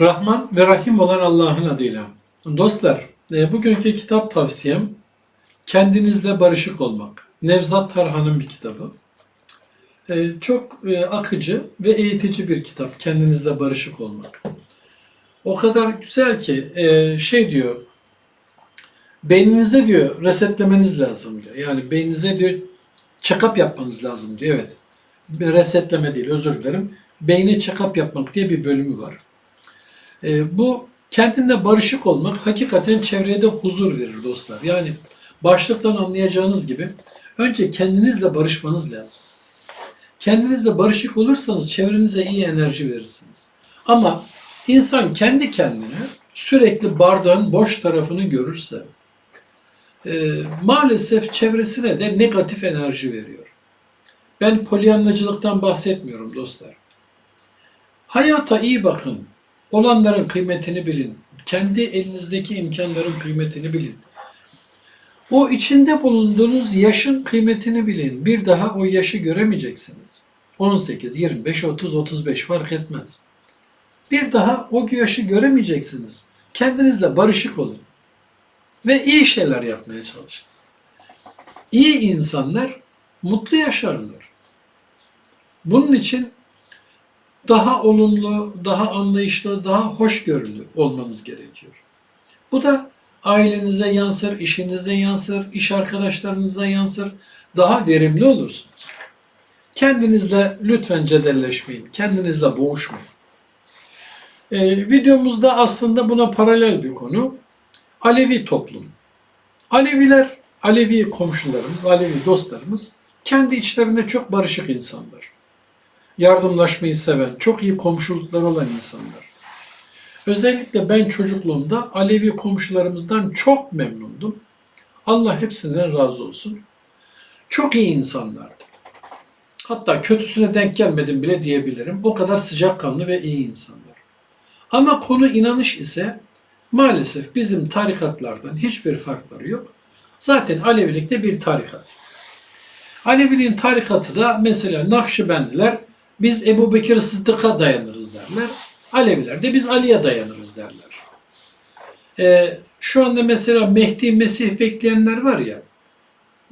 Rahman ve Rahim olan Allah'ın adıyla. Dostlar, e, bugünkü kitap tavsiyem Kendinizle Barışık Olmak. Nevzat Tarhan'ın bir kitabı. E, Çok e, akıcı ve eğitici bir kitap. Kendinizle Barışık Olmak. O kadar güzel ki şey diyor, beyninize diyor resetlemeniz lazım diyor. Yani beyninize diyor check-up yapmanız lazım diyor. Evet. Resetleme değil özür dilerim. Beyne check-up yapmak diye bir bölümü var. E, bu kendinle barışık olmak hakikaten çevreye de huzur verir dostlar. Yani başlıktan anlayacağınız gibi önce kendinizle barışmanız lazım. Kendinizle barışık olursanız çevrenize iyi enerji verirsiniz. Ama insan kendi kendine sürekli bardağın boş tarafını görürse e, maalesef çevresine de negatif enerji veriyor. Ben polyanlacılıktan bahsetmiyorum dostlar. Hayata iyi bakın. Olanların kıymetini bilin. Kendi elinizdeki imkanların kıymetini bilin. O içinde bulunduğunuz yaşın kıymetini bilin. Bir daha o yaşı göremeyeceksiniz. 18, 25, 30, 35 fark etmez. Bir daha o yaşı göremeyeceksiniz. Kendinizle barışık olun. Ve iyi şeyler yapmaya çalışın. İyi insanlar mutlu yaşarlar. Bunun için daha olumlu, daha anlayışlı, daha hoşgörülü olmanız gerekiyor. Bu da ailenize yansır, işinize yansır, iş arkadaşlarınıza yansır. Daha verimli olursunuz. Kendinizle lütfen cedelleşmeyin. Kendinizle boğuşmayın. Ee, videomuzda aslında buna paralel bir konu. Alevi toplum. Aleviler, Alevi komşularımız, Alevi dostlarımız kendi içlerinde çok barışık insanlar. Yardımlaşmayı seven, çok iyi komşulukları olan insanlar. Özellikle ben çocukluğumda Alevi komşularımızdan çok memnundum. Allah hepsinden razı olsun. Çok iyi insanlardı. Hatta kötüsüne denk gelmedim bile diyebilirim. O kadar sıcakkanlı ve iyi insanlar. Ama konu inanış ise maalesef bizim tarikatlardan hiçbir farkları yok. Zaten Alevilik de bir tarikat. Aleviliğin tarikatı da mesela Nakşibendiler biz Ebu Bekir Sıddık'a dayanırız derler. Aleviler de biz Ali'ye dayanırız derler. Ee, şu anda mesela Mehdi Mesih bekleyenler var ya,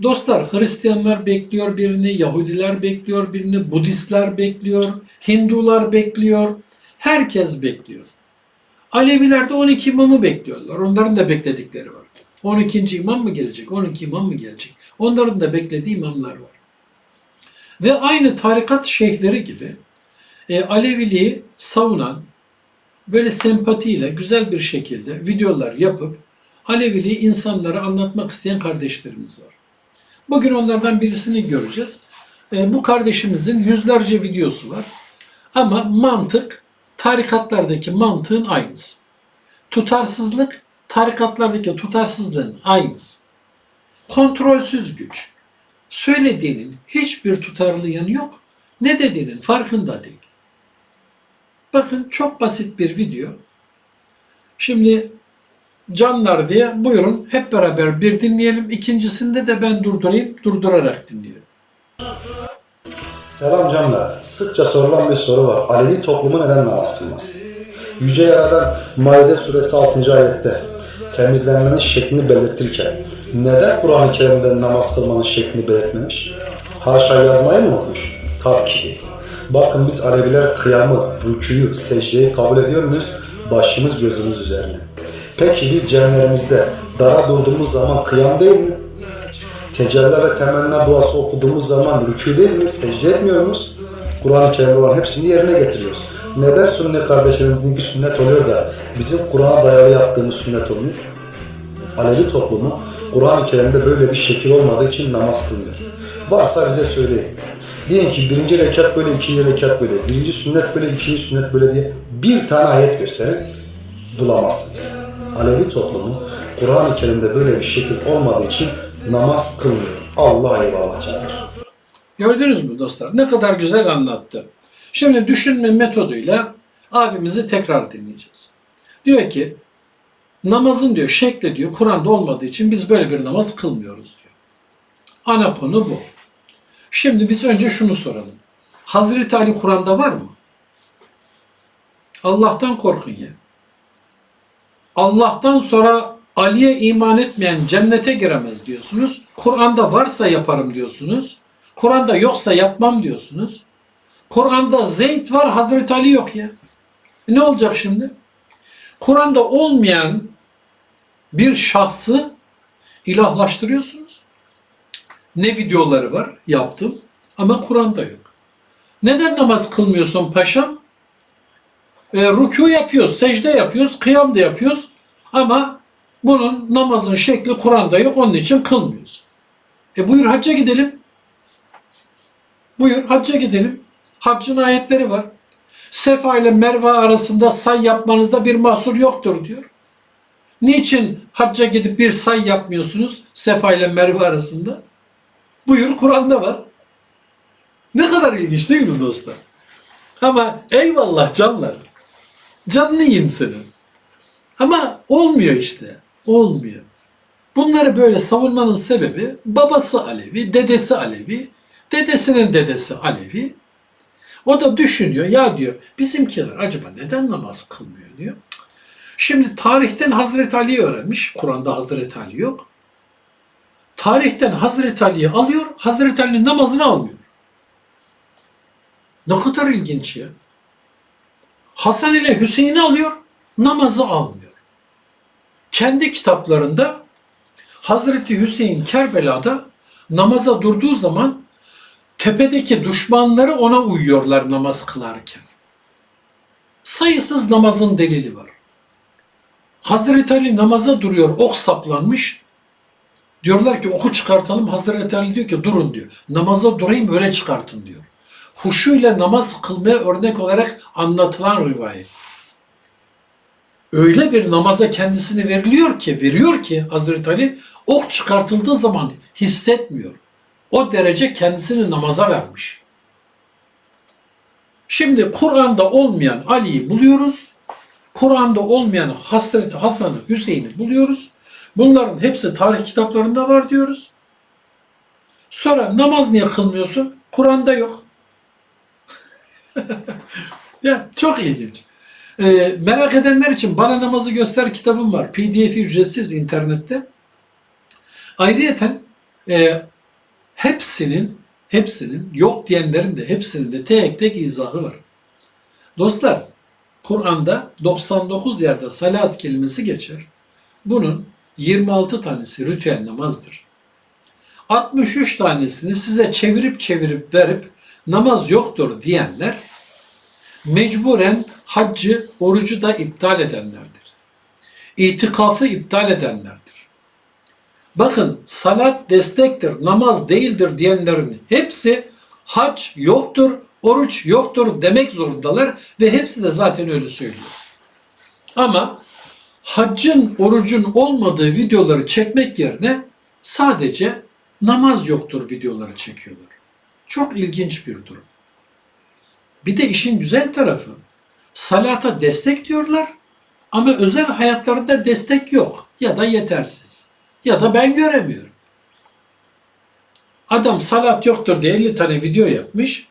dostlar Hristiyanlar bekliyor birini, Yahudiler bekliyor birini, Budistler bekliyor, Hindular bekliyor, herkes bekliyor. Aleviler de 12 imamı bekliyorlar. Onların da bekledikleri var. 12. imam mı gelecek? 12 imam mı gelecek? Onların da beklediği imamlar var. Ve aynı tarikat şeyhleri gibi e, Aleviliği savunan, böyle sempatiyle güzel bir şekilde videolar yapıp Aleviliği insanlara anlatmak isteyen kardeşlerimiz var. Bugün onlardan birisini göreceğiz. E, bu kardeşimizin yüzlerce videosu var. Ama mantık tarikatlardaki mantığın aynısı. Tutarsızlık tarikatlardaki tutarsızlığın aynısı. Kontrolsüz güç. Söylediğinin hiçbir tutarlı yanı yok. Ne dediğinin farkında değil. Bakın çok basit bir video. Şimdi canlar diye buyurun hep beraber bir dinleyelim. İkincisinde de ben durdurayım, durdurarak dinleyelim. Selam canlar. Sıkça sorulan bir soru var. Alevi toplumu neden namaz kılmaz? Yüce Yaradan Maide suresi 6. ayette temizlenmenin şeklini belirtirken neden Kur'an-ı Kerim'de namaz kılmanın şeklini belirtmemiş? Haşa yazmayı mı unutmuş? Tabii ki değil. Bakın biz Aleviler kıyamı, rüküyü, secdeyi kabul ediyor muyuz? Başımız gözümüz üzerine. Peki biz cemlerimizde dara durduğumuz zaman kıyam değil mi? Tecelli ve temenna duası okuduğumuz zaman rükû değil mi? Secde etmiyor muyuz? Kur'an-ı Kerim'de olan hepsini yerine getiriyoruz. Neden sünnet kardeşlerimizin sünnet oluyor da bizim Kur'an'a dayalı yaptığımız sünnet olmuyor? Alevi toplumu Kur'an-ı Kerim'de böyle bir şekil olmadığı için namaz kılmıyor. Varsa bize söyleyin. Diyelim ki birinci rekat böyle, ikinci rekat böyle, birinci sünnet böyle, ikinci sünnet böyle diye bir tane ayet gösterin bulamazsınız. Alevi toplumu Kur'an-ı Kerim'de böyle bir şekil olmadığı için namaz kılmıyor. Allah eyvallah canlar. Gördünüz mü dostlar? Ne kadar güzel anlattı. Şimdi düşünme metoduyla abimizi tekrar dinleyeceğiz. Diyor ki namazın diyor şekli diyor Kur'an'da olmadığı için biz böyle bir namaz kılmıyoruz diyor. Ana konu bu. Şimdi biz önce şunu soralım. Hazreti Ali Kur'an'da var mı? Allah'tan korkun ya. Allah'tan sonra Ali'ye iman etmeyen cennete giremez diyorsunuz. Kur'an'da varsa yaparım diyorsunuz. Kur'an'da yoksa yapmam diyorsunuz. Kur'an'da Zeyd var, Hazreti Ali yok ya. E ne olacak şimdi? Kur'an'da olmayan bir şahsı ilahlaştırıyorsunuz. Ne videoları var yaptım ama Kur'an'da yok. Neden namaz kılmıyorsun paşam? E, rükû yapıyoruz, secde yapıyoruz, kıyam da yapıyoruz ama bunun namazın şekli Kur'an'da yok onun için kılmıyoruz. E buyur hacca gidelim. Buyur hacca gidelim. Haccın ayetleri var. Sefa ile Merve arasında say yapmanızda bir mahsur yoktur diyor. Niçin hacca gidip bir say yapmıyorsunuz Sefa ile Merve arasında? Buyur Kur'an'da var. Ne kadar ilginç değil mi dostlar? Ama eyvallah canlar. Yiyeyim senin. Ama olmuyor işte. Olmuyor. Bunları böyle savunmanın sebebi babası Alevi, dedesi Alevi, dedesinin dedesi Alevi. O da düşünüyor ya diyor bizimkiler acaba neden namaz kılmıyor diyor. Şimdi tarihten Hazreti Ali'yi öğrenmiş. Kur'an'da Hazreti Ali yok. Tarihten Hazreti Ali'yi alıyor, Hazreti Ali'nin namazını almıyor. Ne kadar ilginç ya. Hasan ile Hüseyin'i alıyor, namazı almıyor. Kendi kitaplarında Hazreti Hüseyin Kerbela'da namaza durduğu zaman tepedeki düşmanları ona uyuyorlar namaz kılarken. Sayısız namazın delili var. Hazreti Ali namaza duruyor, ok saplanmış. Diyorlar ki oku çıkartalım. Hazreti Ali diyor ki durun diyor. Namaza durayım öyle çıkartın diyor. Huşuyla namaz kılmaya örnek olarak anlatılan rivayet. Öyle bir namaza kendisini veriliyor ki, veriyor ki Hazreti Ali ok çıkartıldığı zaman hissetmiyor. O derece kendisini namaza vermiş. Şimdi Kur'an'da olmayan Ali'yi buluyoruz. Kur'an'da olmayan Hazreti Hasan'ı, Hüseyin'i buluyoruz. Bunların hepsi tarih kitaplarında var diyoruz. Sonra namaz niye kılmıyorsun? Kur'an'da yok. ya çok ilginç. Ee, merak edenler için Bana Namazı Göster kitabım var. PDF'i ücretsiz internette. Ayrıyeten e, hepsinin hepsinin yok diyenlerin de hepsinin de tek tek izahı var. Dostlar Kur'an'da 99 yerde salat kelimesi geçer. Bunun 26 tanesi ritüel namazdır. 63 tanesini size çevirip çevirip verip namaz yoktur diyenler mecburen haccı, orucu da iptal edenlerdir. İtikafı iptal edenlerdir. Bakın salat destektir, namaz değildir diyenlerin hepsi hac yoktur, oruç yoktur demek zorundalar ve hepsi de zaten öyle söylüyor. Ama haccın, orucun olmadığı videoları çekmek yerine sadece namaz yoktur videoları çekiyorlar. Çok ilginç bir durum. Bir de işin güzel tarafı salata destek diyorlar ama özel hayatlarında destek yok ya da yetersiz ya da ben göremiyorum. Adam salat yoktur diye 50 tane video yapmış.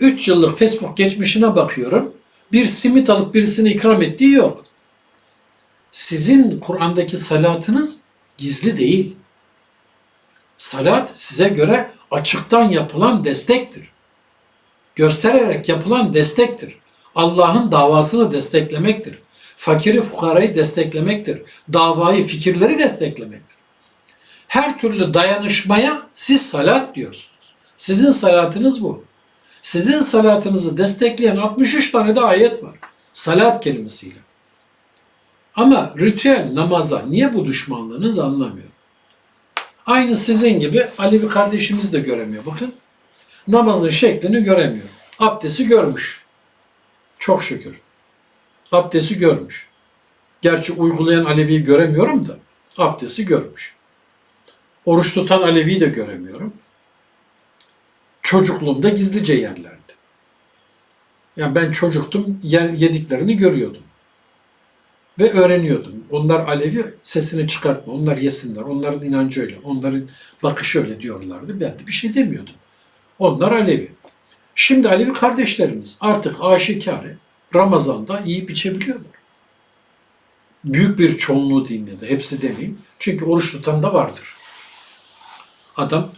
3 yıllık Facebook geçmişine bakıyorum. Bir simit alıp birisine ikram ettiği yok. Sizin Kur'an'daki salatınız gizli değil. Salat size göre açıktan yapılan destektir. Göstererek yapılan destektir. Allah'ın davasını desteklemektir. Fakiri fukarayı desteklemektir. Davayı, fikirleri desteklemektir. Her türlü dayanışmaya siz salat diyorsunuz. Sizin salatınız bu. Sizin salatınızı destekleyen 63 tane de ayet var. Salat kelimesiyle. Ama ritüel namaza niye bu düşmanlığınız anlamıyor. Aynı sizin gibi Alevi kardeşimiz de göremiyor. Bakın namazın şeklini göremiyor. Abdesti görmüş. Çok şükür. Abdesti görmüş. Gerçi uygulayan Alevi'yi göremiyorum da abdesti görmüş. Oruç tutan Alevi'yi de göremiyorum. Çocukluğumda gizlice yerlerdi. Yani ben çocuktum, yer, yediklerini görüyordum. Ve öğreniyordum. Onlar Alevi sesini çıkartma, onlar yesinler, onların inancı öyle, onların bakışı öyle diyorlardı. Ben de bir şey demiyordum. Onlar Alevi. Şimdi Alevi kardeşlerimiz artık aşikarı Ramazan'da yiyip içebiliyorlar. Büyük bir çoğunluğu diyeyim ya da hepsi demeyeyim. Çünkü oruç tutan da vardır. Adam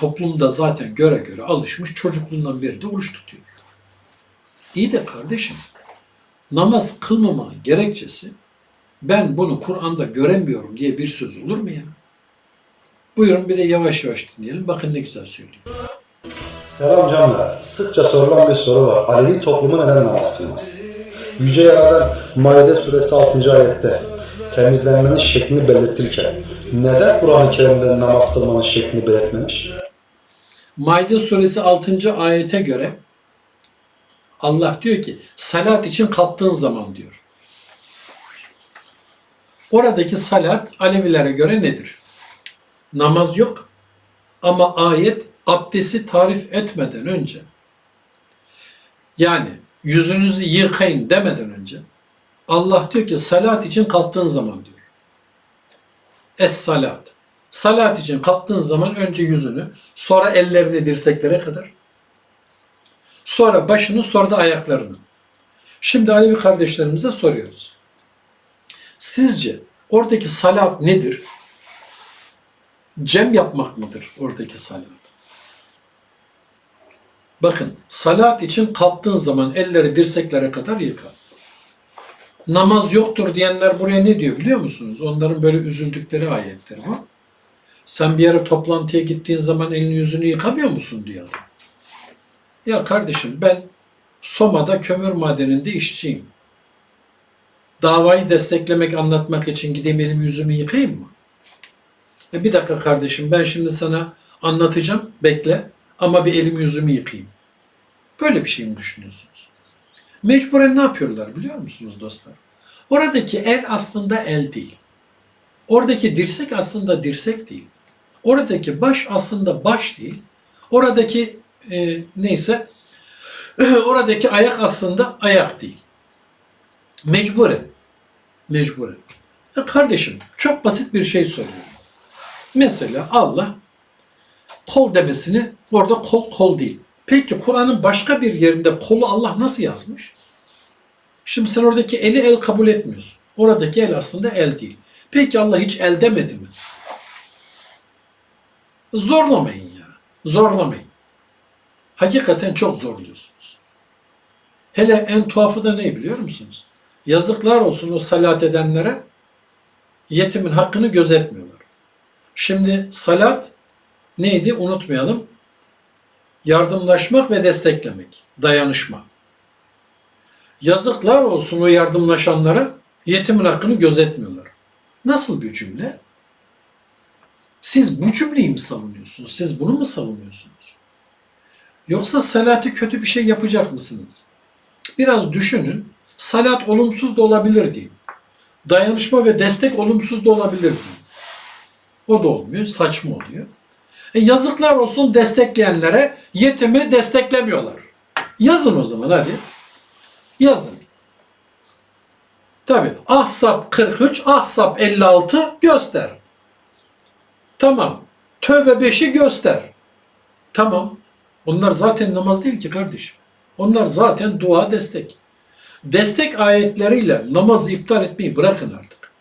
toplumda zaten göre göre alışmış çocukluğundan beri de oruç tutuyor. İyi de kardeşim namaz kılmamanın gerekçesi ben bunu Kur'an'da göremiyorum diye bir söz olur mu ya? Buyurun bir de yavaş yavaş dinleyelim. Bakın ne güzel söylüyor. Selam canlar. Sıkça sorulan bir soru var. Alevi toplumu neden namaz kılmaz? Yüce Yaradan Maide suresi 6. ayette temizlenmenin şeklini belirtirken neden Kur'an-ı Kerim'de namaz kılmanın şeklini belirtmemiş? Maide suresi 6. ayete göre Allah diyor ki salat için kalktığın zaman diyor. Oradaki salat Alevilere göre nedir? Namaz yok ama ayet abdesti tarif etmeden önce yani yüzünüzü yıkayın demeden önce Allah diyor ki salat için kalktığın zaman diyor. Es salat. Salat için kalktığın zaman önce yüzünü, sonra ellerini dirseklere kadar, sonra başını, sonra da ayaklarını. Şimdi Alevi kardeşlerimize soruyoruz. Sizce oradaki salat nedir? Cem yapmak mıdır oradaki salat? Bakın salat için kalktığın zaman elleri dirseklere kadar yıka. Namaz yoktur diyenler buraya ne diyor biliyor musunuz? Onların böyle üzüldükleri ayettir bu. Sen bir yere toplantıya gittiğin zaman elini yüzünü yıkamıyor musun diyor. Ya kardeşim ben Soma'da kömür madeninde işçiyim. Davayı desteklemek, anlatmak için gideyim elimi yüzümü yıkayayım mı? E bir dakika kardeşim ben şimdi sana anlatacağım. Bekle ama bir elimi yüzümü yıkayayım. Böyle bir şey mi düşünüyorsunuz? Mecburen ne yapıyorlar biliyor musunuz dostlar? Oradaki el aslında el değil. Oradaki dirsek aslında dirsek değil. Oradaki baş aslında baş değil. Oradaki e, neyse oradaki ayak aslında ayak değil. Mecburen. Mecburen. Ya kardeşim çok basit bir şey söylüyorum. Mesela Allah kol demesini orada kol kol değil. Peki Kur'an'ın başka bir yerinde kolu Allah nasıl yazmış? Şimdi sen oradaki eli el kabul etmiyorsun. Oradaki el aslında el değil. Peki Allah hiç el demedi mi? Zorlamayın ya. Zorlamayın. Hakikaten çok zorluyorsunuz. Hele en tuhafı da ne biliyor musunuz? Yazıklar olsun o salat edenlere yetimin hakkını gözetmiyorlar. Şimdi salat neydi unutmayalım. Yardımlaşmak ve desteklemek, dayanışma. Yazıklar olsun o yardımlaşanlara yetimin hakkını gözetmiyorlar. Nasıl bir cümle? Siz bu cümleyi mi savunuyorsunuz? Siz bunu mu savunuyorsunuz? Yoksa salatı kötü bir şey yapacak mısınız? Biraz düşünün. Salat olumsuz da olabilir diyeyim. Dayanışma ve destek olumsuz da olabilir diyeyim. O da olmuyor. Saçma oluyor. E yazıklar olsun destekleyenlere yetimi desteklemiyorlar. Yazın o zaman hadi. Yazın. Tabi Ahzab 43, Ahzab 56 göster. Tamam. Tövbe 5'i göster. Tamam. Onlar zaten namaz değil ki kardeşim. Onlar zaten dua destek. Destek ayetleriyle namazı iptal etmeyi bırakın artık.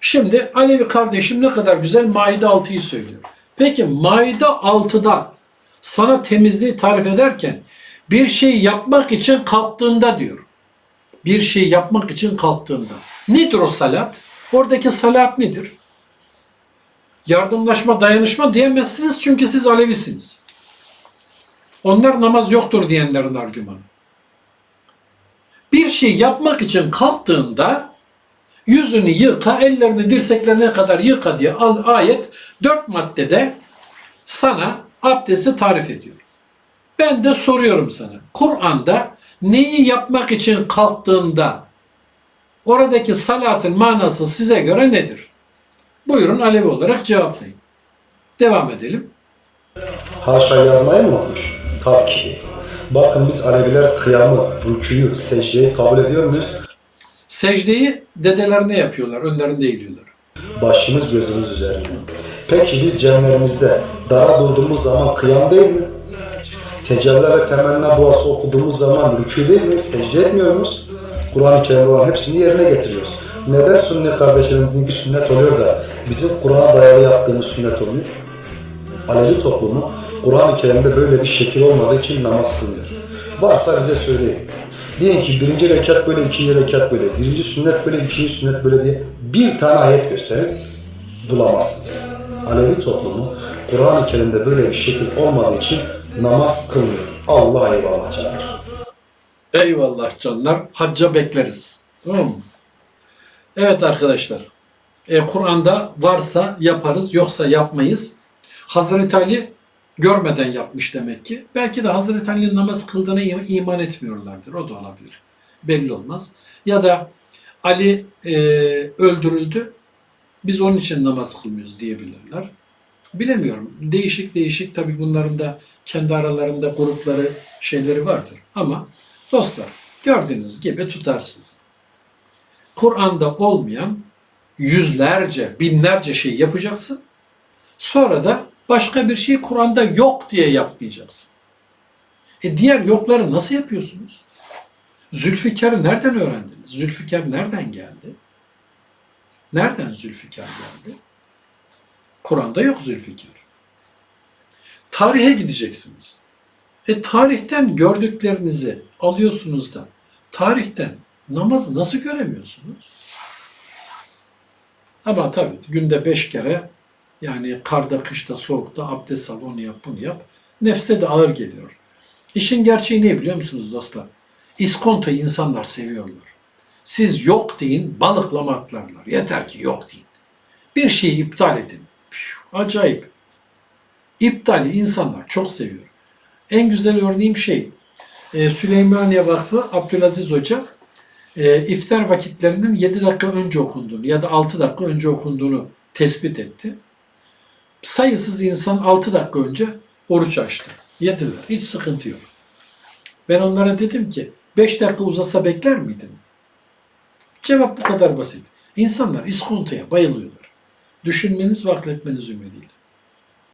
Şimdi Alevi kardeşim ne kadar güzel Maide 6'yı söylüyor. Peki Maide 6'da sana temizliği tarif ederken bir şey yapmak için kalktığında diyor. Bir şey yapmak için kalktığında. Nedir o salat? Oradaki salat nedir? Yardımlaşma, dayanışma diyemezsiniz çünkü siz Alevisiniz. Onlar namaz yoktur diyenlerin argümanı. Bir şey yapmak için kalktığında yüzünü yıka, ellerini dirseklerine kadar yıka diye ayet dört maddede sana abdesti tarif ediyor. Ben de soruyorum sana. Kur'an'da neyi yapmak için kalktığında oradaki salatın manası size göre nedir? Buyurun Alevi olarak cevaplayın. Devam edelim. Haşa yazmayı mı unutmuş? Tabii ki. Bakın biz Aleviler kıyamı, rüküyü, secdeyi kabul ediyor muyuz? Secdeyi dedelerine yapıyorlar, önlerinde eğiliyorlar. Başımız gözümüz üzerinde. Peki biz cemlerimizde dara durduğumuz zaman kıyam değil mi? Tecelli ve temenna duası okuduğumuz zaman rükû değil mi? Secde etmiyor muyuz? Kur'an-ı Kerim'de olan hepsini yerine getiriyoruz. Neden sünnet kardeşlerimizin sünnet oluyor da bizim Kur'an'a dayalı yaptığımız sünnet olmuyor? Alevi toplumu Kur'an-ı Kerim'de böyle bir şekil olmadığı için namaz kılmıyor. Varsa bize söyleyin. Diyelim ki birinci rekat böyle, ikinci rekat böyle, birinci sünnet böyle, ikinci sünnet böyle diye bir tane ayet gösterin bulamazsınız. Alevi toplumu Kur'an-ı Kerim'de böyle bir şekil olmadığı için namaz kılmıyor. Allah eyvallah canlar. Eyvallah canlar. Hacca bekleriz. Tamam mı? Evet arkadaşlar. E, Kur'an'da varsa yaparız yoksa yapmayız. Hazreti Ali görmeden yapmış demek ki. Belki de Hazreti Ali'nin namaz kıldığına im- iman etmiyorlardır. O da olabilir. Belli olmaz. Ya da Ali e, öldürüldü. Biz onun için namaz kılmıyoruz diyebilirler. Bilemiyorum. Değişik değişik tabii bunların da kendi aralarında grupları şeyleri vardır. Ama dostlar gördüğünüz gibi tutarsınız. Kur'an'da olmayan yüzlerce, binlerce şey yapacaksın. Sonra da başka bir şey Kur'an'da yok diye yapmayacaksın. E diğer yokları nasıl yapıyorsunuz? Zülfikar'ı nereden öğrendiniz? Zülfikar nereden geldi? Nereden Zülfikar geldi? Kur'an'da yok Zülfikar. Tarihe gideceksiniz. E tarihten gördüklerinizi alıyorsunuz da tarihten namazı nasıl göremiyorsunuz? Ama tabii günde beş kere yani karda, kışta, soğukta abdest al, onu yap, bunu yap. Nefse de ağır geliyor. İşin gerçeği ne biliyor musunuz dostlar? İskontoyu insanlar seviyorlar. Siz yok deyin, balıklama atlarlar. Yeter ki yok deyin. Bir şeyi iptal edin. Püh, acayip. İptali insanlar çok seviyor. En güzel örneğim şey, e, Süleymaniye Vakfı Abdülaziz Hoca e, iftar vakitlerinin 7 dakika önce okunduğunu ya da 6 dakika önce okunduğunu tespit etti. Sayısız insan 6 dakika önce oruç açtı. Yediler. Hiç sıkıntı yok. Ben onlara dedim ki 5 dakika uzasa bekler miydin? Cevap bu kadar basit. İnsanlar iskontoya bayılıyorlar. Düşünmeniz ve akletmeniz ümidiyle.